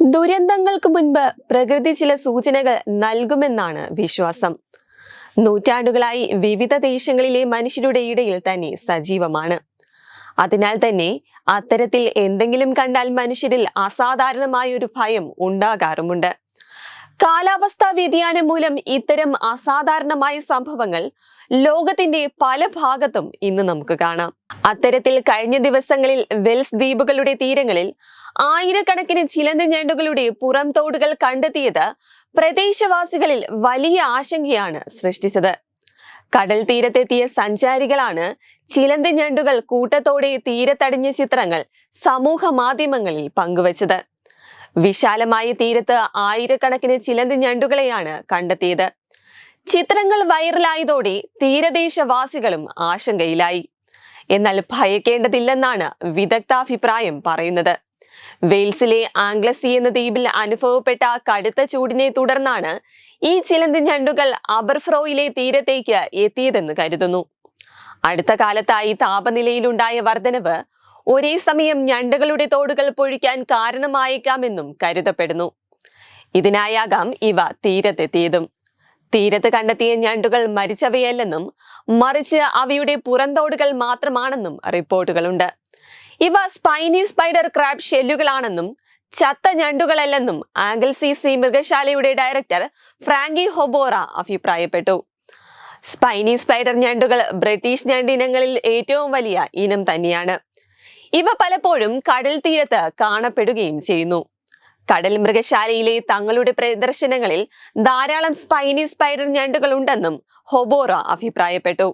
ദുരന്തങ്ങൾക്ക് മുൻപ് പ്രകൃതി ചില സൂചനകൾ നൽകുമെന്നാണ് വിശ്വാസം. നൂറ്റാണ്ടുകളായി വിവിധ ദേശങ്ങളിലെ മനുഷ്യരുടെ ഇടയിൽ തന്നെ സജീവമാണ്. അതിനാൽ തന്നെ അത്തരത്തിൽ എന്തെങ്കിലും കണ്ടാൽ മനുഷ്യരിൽ അസാധാരണമായ ഒരു ഭയം ഉണ്ടാകാറുമുണ്ട്. കാലാവസ്ഥാ വ്യതിയാനം മൂലം ഇത്തരം അസാധാരണമായ സംഭവങ്ങൾ ലോകത്തിന്റെ പല ഭാഗത്തും ഇന്ന് നമുക്ക് കാണാം. അത്തരത്തിൽ കഴിഞ്ഞ ദിവസങ്ങളിൽ വെൽസ് ദ്വീപുകളുടെ തീരങ്ങളിൽ ആയിരക്കണക്കിന് ചിലന്തി ഞണ്ടുകളുടെ പുറം തോടുകൾ കണ്ടെത്തിയത് പ്രദേശവാസികളിൽ വലിയ ആശങ്കയാണ് സൃഷ്ടിച്ചത്. കടൽ തീരത്തെത്തിയ സഞ്ചാരികളാണ് ചിലന്തി ഞണ്ടുകൾ കൂട്ടത്തോടെ തീരത്തടിഞ്ഞ ചിത്രങ്ങൾ സമൂഹ മാധ്യമങ്ങളിൽ പങ്കുവച്ചത്. വിശാലമായ തീരത്ത് ആയിരക്കണക്കിന് ചിലന്തി ഞണ്ടുകളെയാണ് കണ്ടെത്തിയത്. ചിത്രങ്ങൾ വൈറലായതോടെ തീരദേശവാസികളും ആശങ്കയിലായി. എന്നാൽ ഭയക്കേണ്ടതില്ലെന്നാണ് വിദഗ്ധാഭിപ്രായം പറയുന്നത്. വെയിൽസിലെ ആംഗ്ലസി എന്ന ദ്വീപിൽ അനുഭവപ്പെട്ട കടുത്ത ചൂടിനെ തുടർന്നാണ് ഈ ചിലന്തി ഞണ്ടുകൾ അബർഫ്രോയിലെ തീരത്തേക്ക് എത്തിയതെന്ന് കരുതുന്നു. അടുത്ത കാലത്തായി താപനിലയിലുണ്ടായ വർധനവ് ഒരേ സമയം ഞണ്ടുകളുടെ തോടുകൾ പൊഴിക്കാൻ കാരണമായേക്കാമെന്നും കരുതപ്പെടുന്നു. ഇതിനായാകാം ഇവ തീരത്തെത്തിയതും. തീരത്ത് കണ്ടെത്തിയ ഞണ്ടുകൾ മരിച്ചവയല്ലെന്നും മറിച്ച് അവയുടെ പുറന്തോടുകൾ മാത്രമാണെന്നും റിപ്പോർട്ടുകളുണ്ട്. ഇവ സ്പൈനി സ്പൈഡർ ക്രാബ് ഷെല്ലുകളാണെന്നും ചത്ത ഞണ്ടുകളല്ലെന്നും ആംഗിൾ സി സി മൃഗശാലയുടെ ഡയറക്ടർ ഫ്രാങ്കി ഹൊബോറ അഭിപ്രായപ്പെട്ടു. സ്പൈനി സ്പൈഡർ ഞണ്ടുകൾ ബ്രിട്ടീഷ് ഞണ്ടിനങ്ങളിൽ ഏറ്റവും വലിയ ഇനം തന്നെയാണ്. ഇവ പലപ്പോഴും കടൽ തീരത്ത് കാണപ്പെടുകയും ചെയ്യുന്നു. കടൽ മൃഗശാലയിലെ തങ്ങളുടെ പ്രദർശനങ്ങളിൽ ധാരാളം സ്പൈനി സ്പൈഡർ ഞണ്ടുകൾ ഉണ്ടെന്നും ഹൊബോറ അഭിപ്രായപ്പെട്ടു.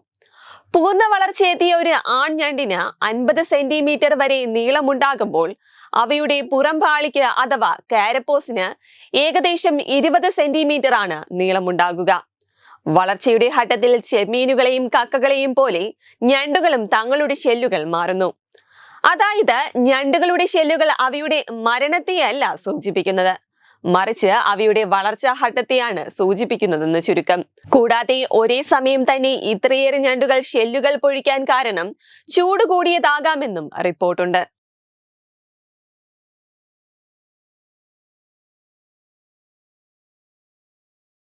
പൂർണ വളർച്ചയെത്തിയ ഒരു ആൺ ഞണ്ടിന് അൻപത് സെന്റിമീറ്റർ വരെ നീളമുണ്ടാകുമ്പോൾ അവയുടെ പുറംപാളിക്ക് അഥവാ കാരപ്പോസിന് ഏകദേശം ഇരുപത് സെന്റിമീറ്റർ ആണ് നീളമുണ്ടാകുക. വളർച്ചയുടെ ഘട്ടത്തിൽ ചെമ്മീനുകളെയും കക്കകളെയും പോലെ ഞണ്ടുകളും തങ്ങളുടെ ഷെല്ലുകൾ മാറുന്നു. അതായത് ഞണ്ടുകളുടെ ഷെല്ലുകൾ അവയുടെ മരണത്തെയല്ല സൂചിപ്പിക്കുന്നത്. മറിച്ച് അവയുടെ വളർച്ചാ ഘട്ടത്തെയാണ് സൂചിപ്പിക്കുന്നതെന്ന് ചുരുക്കം. കൂടാതെ ഒരേ സമയം തന്നെ ഇത്രയേറെ ഞണ്ടുകൾ ഷെല്ലുകൾ പൊഴിക്കാൻ കാരണം ചൂട് കൂടിയതാകാമെന്നും റിപ്പോർട്ടുണ്ട്.